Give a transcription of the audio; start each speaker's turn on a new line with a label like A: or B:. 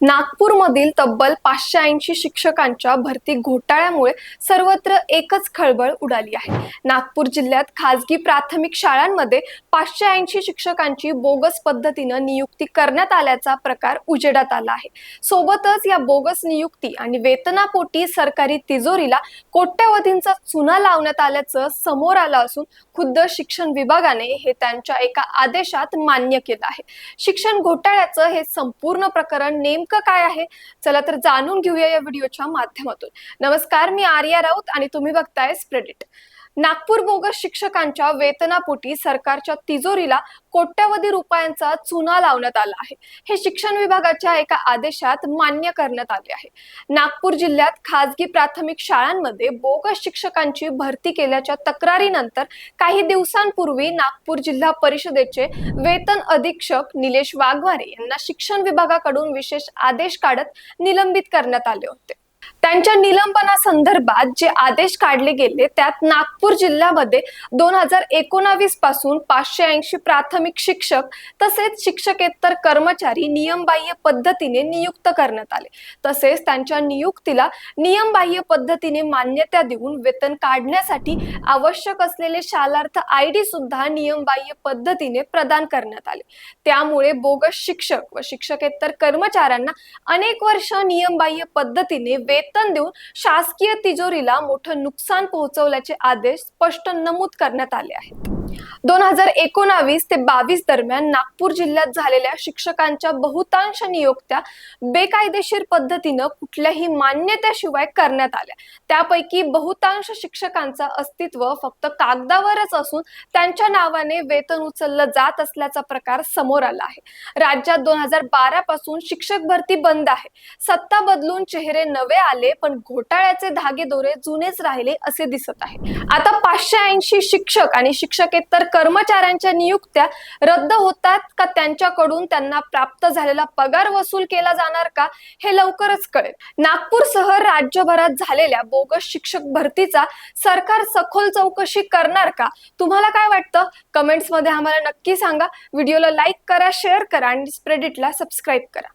A: नागपूरमधील तब्बल पाचशे ऐंशी शिक्षकांच्या भरती घोटाळ्यामुळे सर्वत्र एकच खळबळ उडाली आहे. नागपूर जिल्ह्यात खासगी प्राथमिक शाळांमध्ये पाचशे ऐंशी शिक्षकांची बोगस पद्धतीनं नियुक्ती करण्यात आल्याचा प्रकार उजेडात आला आहे. सोबतच या बोगस नियुक्ती आणि वेतनापोटी सरकारी तिजोरीला कोट्यवधींचा चुना लावण्यात आल्याचं समोर आलं असून खुद्द शिक्षण विभागाने हे त्यांच्या एका आदेशात मान्य केलं आहे. शिक्षण घोटाळ्याचं हे संपूर्ण प्रकरण नेमकं काय आहे? चला तर जाणून घेऊया या व्हिडिओच्या माध्यमातून. नमस्कार मी आर्या राऊत आणि तुम्ही बघताय स्प्रेडिट. नागपूर बोगस शिक्षकांच्या वेतनापोटी सरकारच्या तिजोरीला कोट्यवधी रुपयांचा चुना लावण्यात आला आहे. हे शिक्षण विभागाच्या एका आदेशात मान्य करण्यात आले आहे. नागपूर जिल्ह्यात खासगी प्राथमिक शाळांमध्ये बोगस शिक्षकांची भरती केल्याच्या तक्रारीनंतर काही दिवसांपूर्वी नागपूर जिल्हा परिषदेचे वेतन अधीक्षक निलेश वाघवारे यांना शिक्षण विभागाकडून विशेष आदेश काढत निलंबित करण्यात आले होते. त्यांच्या निलंबनासंदर्भात जे आदेश काढले गेले त्यात नागपूर जिल्ह्यामध्ये दोन हजार एकोणावीसपासून पाचशे ऐंशी प्राथमिक शिक्षक तसेच शिक्षकेतर कर्मचारी नियमबाह्य पद्धतीने नियुक्त करण्यात आले. तसेच त्यांच्या नियुक्तीला नियमबाह्य पद्धतीने मान्यता देऊन वेतन काढण्यासाठी आवश्यक असलेले शालार्थ आय डी सुद्धा नियमबाह्य पद्धतीने प्रदान करण्यात आले. त्यामुळे बोगस शिक्षक व शिक्षकेतर कर्मचाऱ्यांना अनेक वर्ष नियमबाह्य पद्धतीने वेतन देऊन शासकीय तिजोरीला मोठं नुकसान पोहोचवल्याचे आदेश स्पष्ट नमूद करण्यात आले आहेत. दोन हजार एकोणावीस ते बावीस दरम्यान नागपूर जिल्ह्यात झालेल्या शिक्षकांच्या बहुतांश नियुक्त्या बेकायदेशीर पद्धतीनं कुठल्याही मान्यतेशिवाय करण्यात आल्या. त्यापैकी बहुतांश शिक्षकांचं अस्तित्व फक्त कागदावरच असून त्यांच्या नावाने वेतन उचललं जात असल्याचा प्रकार समोर आला आहे. राज्यात दोन हजार बारा पासून शिक्षक भरती बंद आहे. सत्ता बदलून चेहरे नवे आले पण घोटाळ्याचे धागेदोरे जुनेच राहिले असे दिसत आहे. आता पाचशे ऐंशी शिक्षक आणि तर कर्मचाऱ्यांच्या नियुक्त्या रद्द होतात का? त्यांच्याकडून त्यांना प्राप्त झालेला पगार वसूल केला जाणार का? हे लवकरच कळेल. नागपूरसह राज्यभरात झालेल्या बोगस शिक्षक भरतीचा सरकार सखोल चौकशी करणार का? तुम्हाला काय वाटतं? कमेंट्समध्ये आम्हाला नक्की सांगा. व्हिडिओला लाईक करा शेअर करा आणि स्प्रेडिटला सबस्क्राईब करा.